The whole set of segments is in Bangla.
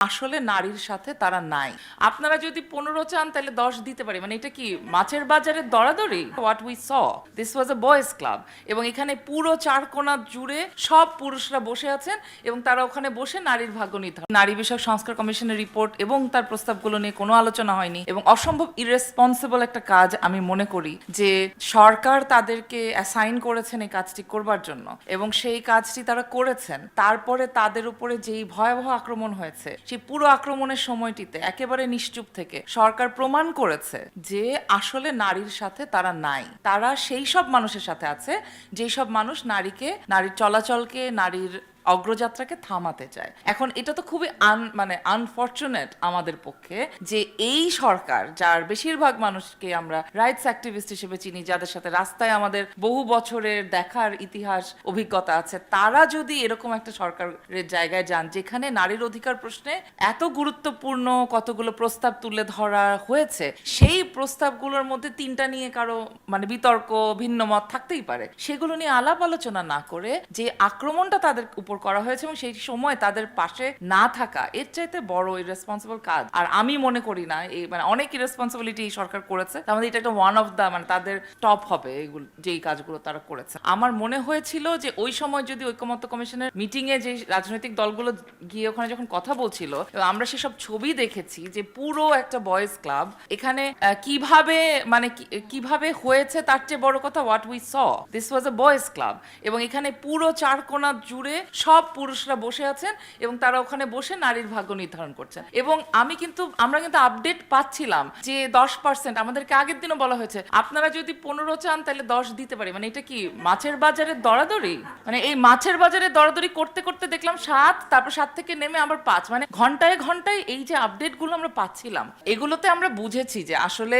আসলে নারীর সাথে তারা নাই। আপনারা যদি পনেরো চান, তাহলে দশ দিতে পারি। মানে এটা কি মাছের বাজারের দরাদরি? What we saw this was a boys club এবং এখানে পুরো চার কোনা জুড়ে সব পুরুষরা বসে আছেন এবং তারা ওখানে বসে নারীর ভাগ্য নির্ধারণ। নারী বিষয়ক সংস্কার কমিশনের রিপোর্ট এবং তার প্রস্তাবগুলো নিয়ে কোনো আলোচনা হয়নি। এবং অসম্ভব ইরেসপন্সিবল একটা কাজ আমি মনে করি যে সরকার তাদেরকে অ্যাসাইন করেছেন এই কাজটি করবার জন্য। এবং সেই কাজটি তারা করেছেন। তারপরে তাদের উপরে যেই ভয়াবহ আক্রমণ হয়েছে সেই পুরো আক্রমণের সময়টিতে একেবারে নিশ্চুপ থেকে সরকার প্রমাণ করেছে যে আসলে নারীর সাথে তারা নাই। তারা সেই সব মানুষের সাথে আছে, যেই সব মানুষ নারীকে, নারীর চলাচলকে, নারীর অগ্রযাত্রাকে থামাতে চায়। এখন এটা তো খুবই আন মানে আনফর্চুনেট আমাদের পক্ষে যে এই সরকার, যার বেশিরভাগ মানুষকে আমরা রাইটস অ্যাক্টিভিস্ট হিসেবে চিনি, যাদের সাথে রাস্তায় আমাদের বহু বছরের দেখার ইতিহাস, অভিজ্ঞতা আছে, তারা যদি এরকম একটা সরকারের জায়গায় যান, যেখানে নারীর অধিকার প্রশ্নে এত গুরুত্বপূর্ণ কতগুলো প্রস্তাব তুলে ধরা হয়েছে, সেই প্রস্তাবগুলোর মধ্যে তিনটা নিয়ে কারও মানে বিতর্ক ভিন্ন মত থাকতেই পারে। সেগুলো নিয়ে আলাপ আলোচনা না করে যে আক্রমণটা তাদের উপর করা হয়েছে এবং সেই সময় তাদের পাশে না থাকা এর চাইতে বড় ইরেসপন্সিবল কাজ। আর আমি মনে করি না, এই মানে অনেক ইরেসপন্সিবিলিটি এই সরকার করেছে। তার মধ্যে এটা একটা ওয়ান অফ দ্য মানে তাদের টপ হবে এগুলো যেই কাজগুলো তারা করেছে। আমার মনে হয়েছিল যে ওই সময় যদি ঐকমত্য কমিশনের মিটিং এ যে রাজনৈতিক দলগুলো গিয়ে ওখানে যখন কথা বলছিল আমরা সেসব ছবি দেখেছি যে পুরো একটা বয়েজ ক্লাব এখানে কীভাবে মানে কীভাবে হয়েছে তার চেয়ে বড় কথা what we saw this was a boys club এবং এখানে পুরো চার কোনা জুড়ে সব পুরুষরা বসে আছেন এবং তারা ওখানে বসে নারীর ভাগ্য নির্ধারণ করছেন। এবং আমি কিন্তু, আমরা কিন্তু আপডেট পাচ্ছিলাম যে দশ পার্সেন্ট আমাদেরকে আগের দিনও বলা হয়েছে, আপনারা যদি পনেরো চান তাহলে দশ দিতে পারি। মানে এটা কি মাছের বাজারের দরাদরি? মানে এই মাছের বাজারে দরাদরি করতে করতে দেখলাম সাত, তারপর সাত থেকে নেমে আবার পাঁচ। মানে ঘন্টায় ঘন্টায় এই যে আপডেটগুলো আমরা পাচ্ছিলাম, এগুলোতে আমরা বুঝেছি যে আসলে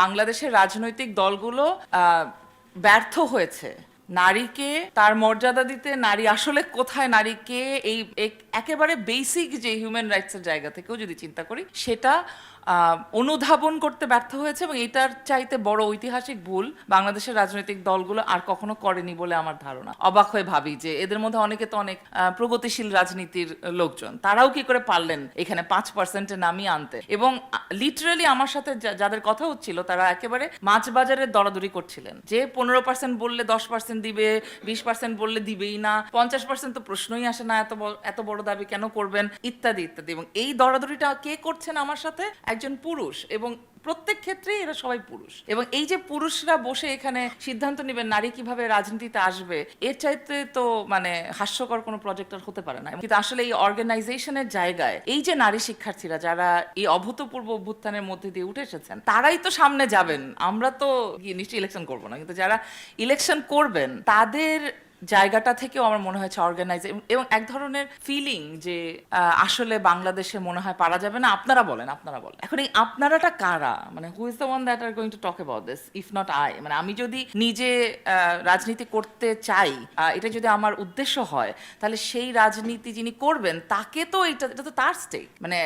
বাংলাদেশের রাজনৈতিক দলগুলো ব্যর্থ হয়েছে। নারীকে, তার মর্যাদা দিতে নারী আসলে কোথায়, নারীকে এই এক- একেবারে বেসিক যে হিউম্যান রাইটসের জায়গা থেকেও যদি চিন্তা করি, সেটা অনুধাবন করতে ব্যর্থ হয়েছে এবং এটার চাইতে বড় ঐতিহাসিক ভুল বাংলাদেশের রাজনৈতিক দলগুলো আর কখনো করেনি বলে আমার ধারণা। অবাক হয়ে ভাবি যে এদের মধ্যে অনেকে তো অনেক প্রগতিশীল রাজনীতির লোকজন। তারাও কি করে পারলেন এখানে পাঁচ পার্সেন্টে নামিয়ে আনতে? এবং লিটারালি আমার সাথে যাদের কথা হচ্ছিল তারা একেবারে মাছ বাজারের দরাদরি করছিলেন। যে পনেরো পার্সেন্ট বললে দশ পার্সেন্ট দিবে, বিশ পার্সেন্ট বললে দিবেই না, পঞ্চাশ পার্সেন্ট তো প্রশ্নই আসে না, এত এত বড় দাবি কেন করবেন? ইত্যাদি ইত্যাদি। এবং এই দরাদরিটা কে করছেন আমার সাথে? একজন পুরুষ এবং প্রত্যেক ক্ষেত্রেই এরা সবাই পুরুষ। এবং এই যে পুরুষরা বসে এখানে সিদ্ধান্ত নেবেন নারী কীভাবে রাজনীতিতে আসবে, এর চাইতে তো মানে হাস্যকর কোনো প্রজেক্ট হতে পারে না। কিন্তু আসলে এই অর্গানাইজেশনের জায়গায় এই যে নারী শিক্ষার্থীরা যারা এই অভূতপূর্ব অভ্যুত্থানের মধ্যে দিয়ে উঠে এসেছেন, তারাই তো সামনে যাবেন। আমরা তো নিশ্চয়ই ইলেকশন করব না। কিন্তু যারা ইলেকশন করবেন, তাদের জায়গাটা থেকেও আমার মনে হয়েছে অর্গানাইজ এবং এক ধরনের ফিলিং যে আসলে বাংলাদেশে মনে হয় পারা যাবে না। আপনারা বলেন আপনারা বলেন। এখন এই আপনারাটা কারা? মানে who is the one that are going to talk about this if not I মানে আমি যদি নিজে রাজনীতি করতে চাই এটা যদি আমার উদ্দেশ্য হয়, তাহলে সেই রাজনীতি যিনি করবেন, তাকে তো এটা এটা তো তার স্টেক মানে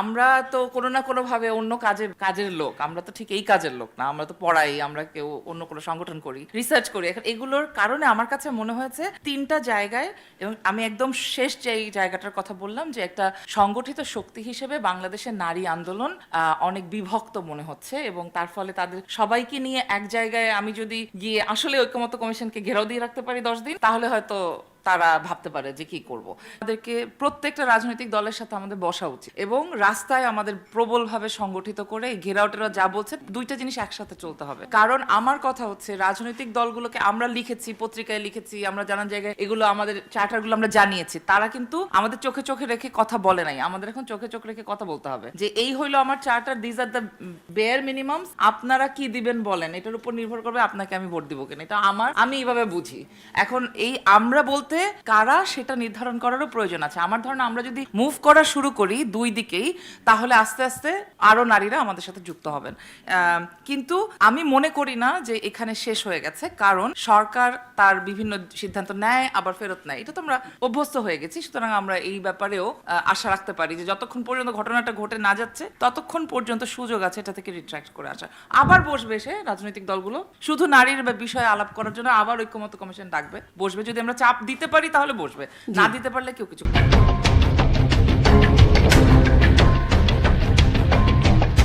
আমরা তো কোনো না কোনোভাবে অন্য কাজের কাজের লোক। আমরা তো ঠিক এই কাজের লোক না। আমরা তো পড়াই, আমরা কেউ অন্য কোনো সংগঠন করি রিসার্চ করি। এখন এগুলোর কারণে আমার কাছে মনে হয়েছে তিনটা জায়গায়, এবং আমি একদম শেষ যে জায়গাটার কথা বললাম যে একটা সংগঠিত শক্তি হিসেবে বাংলাদেশের নারী আন্দোলন অনেক বিভক্ত মনে হচ্ছে, এবং তার ফলে তাদের সবাইকে নিয়ে এক জায়গায় আমি যদি গিয়ে আসলে ঐক্যমত্য কমিশনকে ঘেরাও দিয়ে রাখতে পারি দশ দিন, তাহলে হয়তো তারা ভাবতে পারে যে কি করব। আমাদেরকে প্রত্যেকটা রাজনৈতিক দলের সাথে আমাদের বসা উচিত এবং রাস্তায় আমাদের প্রবলভাবে সংগঠিত করে এই ঘেরাও টেরাও যা বলছে দুইটা জিনিস একসাথে চলতে হবে। কারণ আমার কথা হচ্ছে রাজনৈতিক দলগুলোকে আমরা লিখেছি, পত্রিকায় লিখেছি, আমরা জানার জায়গায় এগুলো আমাদের চার্টারগুলো আমরা জানিয়েছি। তারা কিন্তু আমাদের চোখে চোখে রেখে কথা বলে নাই। আমাদের এখন চোখে চোখে রেখে কথা বলতে হবে যে এই হইল আমার charter these are the bare minimum আপনারা কি দিবেন বলেন? এটার উপর নির্ভর করবে আপনাকে আমি ভোট দিব কিনা। এটা আমার, আমি এইভাবে বুঝি। এখন এই আমরা বলতে কারা সেটা নির্ধারণ করারও প্রয়োজন আছে। আমার ধারণা আমরা যদি মুভ করা শুরু করি দুই দিকেই, তাহলে আস্তে আস্তে আরও নারীরা আমাদের সাথে যুক্ত হবেন। কিন্তু আমি মনে করি না যে এখানে শেষ হয়ে গেছে, কারণ সরকার তার বিভিন্ন সিদ্ধান্ত নেয়, আবার ফেরত নেয়। এটা তো আমরা অভ্যস্ত হয়ে গেছি, সুতরাং আমরা এই ব্যাপারেও আশা রাখতে পারি যে যতক্ষণ পর্যন্ত ঘটনাটা ঘটে না যাচ্ছে, ততক্ষণ পর্যন্ত সুযোগ আছে এটা থেকে রিট্রাক্ট করে আসা। আবার বসবে সে রাজনৈতিক দলগুলো, শুধু নারীর বিষয়ে আলাপ করার জন্য আবার ঐক্যমত কমিশন ডাকবে। বসবে যদি আমরা চাপ দিতে পারি তাহলে বসবে না দিতে পারলে কেউ কিছু।